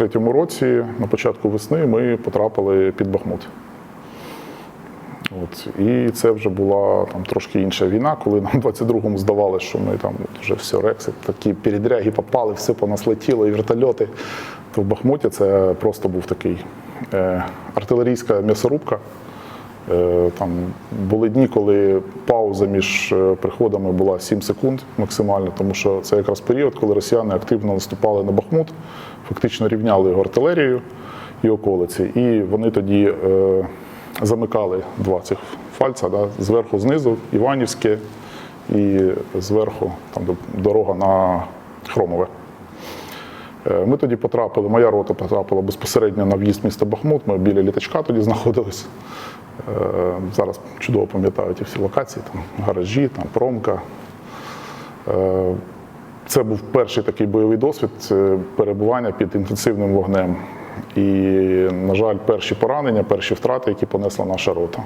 23-му році, на початку весни, ми потрапили під Бахмут. От. І це вже була там трошки інша війна, коли нам в 22-му здавалося, що ми там вже все, рекси, такі передряги попали, все по нас летіло, і вертольоти. То в Бахмуті це просто був такий е, артилерійська м'ясорубка. Е, Там були дні, коли пауза між е, приходами була 7 секунд максимально, тому що це якраз період, коли росіяни активно наступали на Бахмут, фактично рівняли його артилерією і околиці. І вони тоді е, замикали два цих фальца, да, зверху знизу, Іванівське і зверху там дорога на Хромове. Е, Ми тоді потрапили, моя рота потрапила безпосередньо на в'їзд міста Бахмут. Ми біля літачка тоді знаходились. Е, Зараз чудово пам'ятаю ті всі локації, там гаражі, там промка. Е, Це був перший такий бойовий досвід перебування під інтенсивним вогнем. І, на жаль, перші поранення, перші втрати, які понесла наша рота.